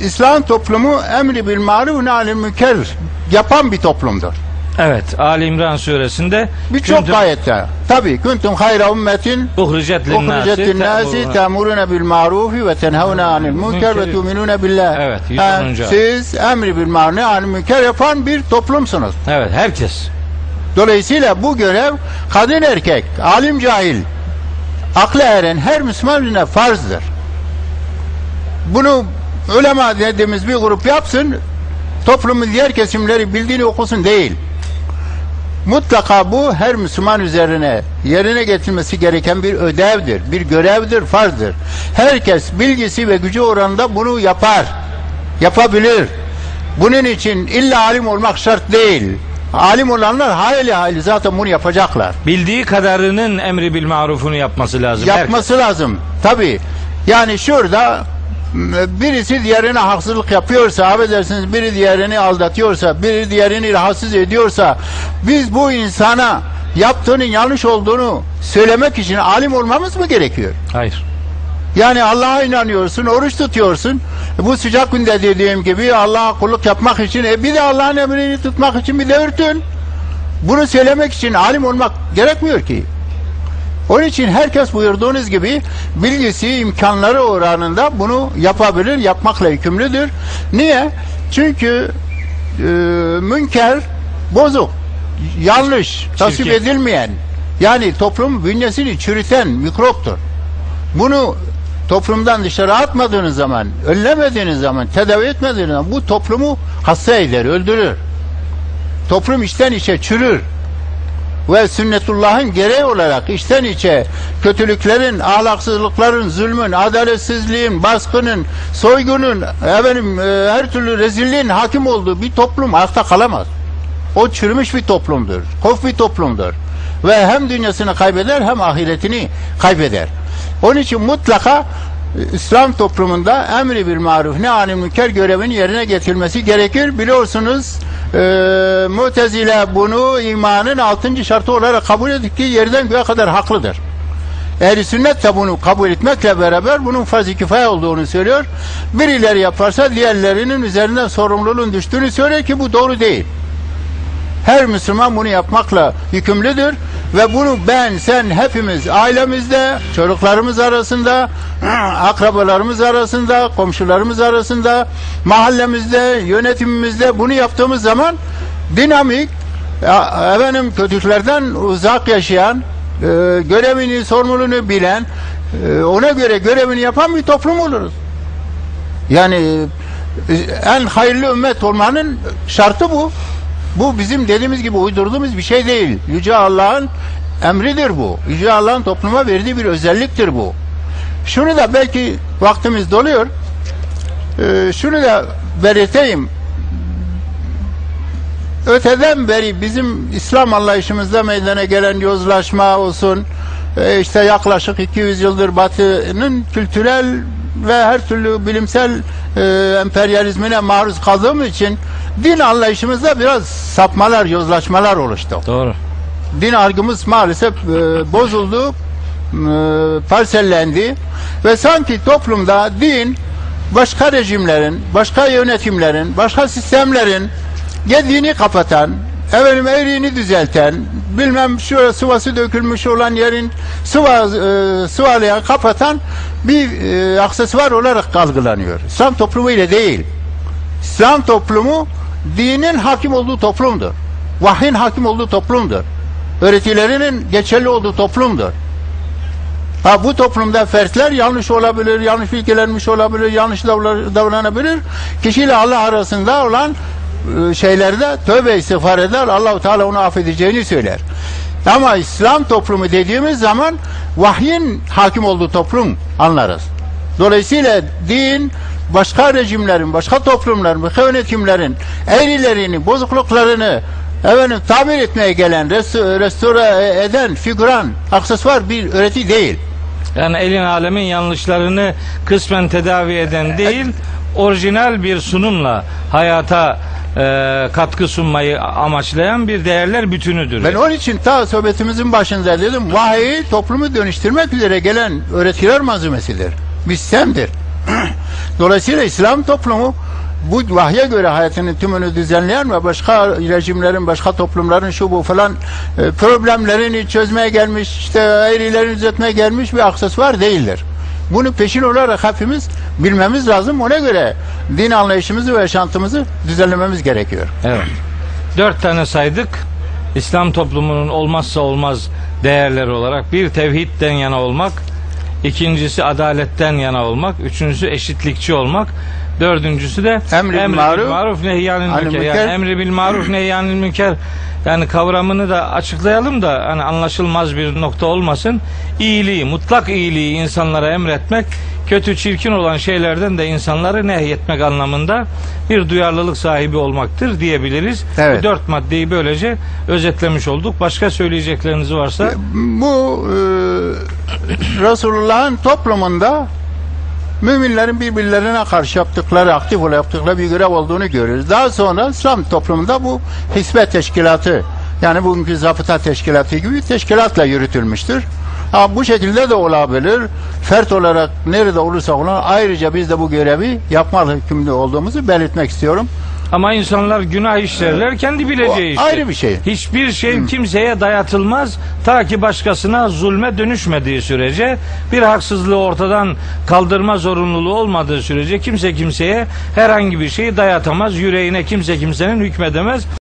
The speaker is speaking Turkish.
İslam toplumu emri bil maruf nahi münker yapan bir toplumdur. Evet. Ali İmran suresinde Birçok ayette. Tabii kuntum hayra ummetin uhricet te'murûne- te'murûne bil marufi ve tenhavne anil münker ve tu'minûne billah. Evet, yüz Ha, onuncu Siz emri bil maruf nahi münker yapan bir toplumsunuz. Evet. Herkes. Dolayısıyla bu görev kadın erkek, alim cahil, aklı eren her Müslüman üzerine farzdır. Bunu ulema dediğimiz bir grup yapsın, toplumun diğer kesimleri bildiğini okusun değil. Mutlaka bu her Müslüman üzerine yerine getirilmesi gereken bir ödevdir, bir görevdir, farzdır. Herkes bilgisi ve gücü oranında bunu yapar, yapabilir. Bunun için illa alim olmak şart değil. Alim olanlar hayli hayli zaten bunu yapacaklar. Bildiği kadarının emri bil marufunu yapması lazım. Yapması lazım. Tabi. Yani şurada birisi diğerine haksızlık yapıyorsa, affedersiniz biri diğerini aldatıyorsa, biri diğerini rahatsız ediyorsa, biz bu insana yaptığının yanlış olduğunu söylemek için alim olmamız mı gerekiyor? Hayır. Yani Allah'a inanıyorsun, oruç tutuyorsun. Bu sıcak günde dediğim gibi Allah'a kulluk yapmak için, e bir de Allah'ın emrini tutmak için bir de örtün. Bunu söylemek için alim olmak gerekmiyor ki. Onun için herkes buyurduğunuz gibi bilgisi, imkanları oranında bunu yapabilir, yapmakla yükümlüdür. Niye? Çünkü e, münker, bozuk, yanlış, tasvip edilmeyen, yani toplum bünyesini çürüten mikroptur. Bunu toplumdan dışarı atmadığınız zaman, önlemediğiniz zaman, tedavi etmediğiniz zaman bu toplumu hasta eder, öldürür. Toplum içten içe çürür. Ve sünnetullahın gereği olarak içten içe kötülüklerin, ahlaksızlıkların, zulmün, adaletsizliğin, baskının, soygunun, efendim, e, her türlü rezilliğin hakim olduğu bir toplum ayakta kalamaz. O çürümüş bir toplumdur. Kof bir toplumdur. Ve hem dünyasını kaybeder hem ahiretini kaybeder. Onun için mutlaka e, İslam toplumunda emri bir maruf ne anil münker görevini yerine getirilmesi gerekir. Biliyorsunuz e, Mutezile bunu imanın altıncı şartı olarak kabul ettiği yerden göğe kadar haklıdır. Ehl-i sünnet de bunu kabul etmekle beraber bunun farz-ı kifaya olduğunu söylüyor. Birileri yaparsa diğerlerinin üzerinden sorumluluğun düştüğünü söylüyor ki bu doğru değil. Her Müslüman bunu yapmakla yükümlüdür ve bunu ben, sen, hepimiz ailemizde, çocuklarımız arasında, akrabalarımız arasında, komşularımız arasında, mahallemizde, yönetimimizde bunu yaptığımız zaman dinamik, ya, efendim kötülüklerden uzak yaşayan, e, görevini, sorumluluğunu bilen, e, ona göre görevini yapan bir toplum oluruz. Yani e, en hayırlı ümmet olmanın şartı bu. Bu bizim dediğimiz gibi uydurduğumuz bir şey değil. Yüce Allah'ın emridir bu. Yüce Allah'ın topluma verdiği bir özelliktir bu. Şunu da belki vaktimiz doluyor. Ee, şunu da belirteyim. Öteden beri bizim İslam anlayışımızda meydana gelen yozlaşma olsun, e, işte yaklaşık 200 yıldır Batı'nın kültürel ve her türlü bilimsel e, emperyalizmine maruz kaldığımız için din anlayışımızda biraz sapmalar, yozlaşmalar oluştu. Doğru. Din algımız maalesef e, bozuldu, e, parsellendi ve sanki toplumda din başka rejimlerin, başka yönetimlerin, başka sistemlerin yediğini kapatan, efendim eğriğini düzelten, bilmem şu sıvası dökülmüş olan yerin sıva, e, sıvalayan, kapatan bir e, aksesuar olarak algılanıyor. İslam toplumu ile değil. İslam toplumu dinin hakim olduğu toplumdur. Vahyin hakim olduğu toplumdur. Öğretilerinin geçerli olduğu toplumdur. Ha, bu toplumda fertler yanlış olabilir, yanlış bilgilenmiş olabilir, yanlış davra- davranabilir. Kişiyle Allah arasında olan şeylerde tövbe istiğfar eder. Allahu Teala onu affedeceğini söyler. Ama İslam toplumu dediğimiz zaman vahyin hakim olduğu toplum anlarız. Dolayısıyla din başka rejimlerin, başka toplumların, başka yönetimlerin eğrilerini, bozukluklarını efendim, tamir etmeye gelen, rest- restore eden, figüran, aksesuar bir öğreti değil. Yani elin alemin yanlışlarını kısmen tedavi eden değil, orijinal bir sunumla hayata e, katkı sunmayı amaçlayan bir değerler bütünüdür. Ben onun için ta sohbetimizin başında dedim, vahiy toplumu dönüştürmek üzere gelen öğretiler malzemesidir. Bir sistemdir. Dolayısıyla İslam toplumu bu vahye göre hayatının tümünü düzenleyen ve başka rejimlerin, başka toplumların şu bu falan e, problemlerini çözmeye gelmiş, işte eğrilerini düzeltmeye gelmiş bir aksesuar değildir. Bunu peşin olarak hepimiz bilmemiz lazım. Ona göre din anlayışımızı ve yaşantımızı düzenlememiz gerekiyor. Evet. Dört tane saydık. İslam toplumunun olmazsa olmaz değerleri olarak bir tevhidden yana olmak, ikincisi adaletten yana olmak, üçüncüsü eşitlikçi olmak, dördüncüsü de Emri bil maruf, maruf nehyanil anil münker. münker. Yani emri bil maruf nehyanil münker. Yani kavramını da açıklayalım da hani anlaşılmaz bir nokta olmasın. İyiliği, mutlak iyiliği insanlara emretmek, kötü çirkin olan şeylerden de insanları nehyetmek anlamında bir duyarlılık sahibi olmaktır diyebiliriz. Evet. Bu dört maddeyi böylece özetlemiş olduk. Başka söyleyecekleriniz varsa Bu e, Resulullah'ın toplumunda müminlerin birbirlerine karşı yaptıkları, aktif olarak yaptıkları bir görev olduğunu görüyoruz. Daha sonra İslam toplumunda bu hizmet teşkilatı, yani bugünkü zabıta teşkilatı gibi bir teşkilatla yürütülmüştür. Ha, bu şekilde de olabilir. Fert olarak nerede olursa olan ayrıca biz de bu görevi yapmalı hükümlü olduğumuzu belirtmek istiyorum. Ama insanlar günah işlerler kendi bileceği O ayrı bir şey. Hiçbir şey kimseye dayatılmaz ta ki başkasına zulme dönüşmediği sürece bir haksızlığı ortadan kaldırma zorunluluğu olmadığı sürece kimse kimseye herhangi bir şeyi dayatamaz. Yüreğine kimse kimsenin hükmedemez.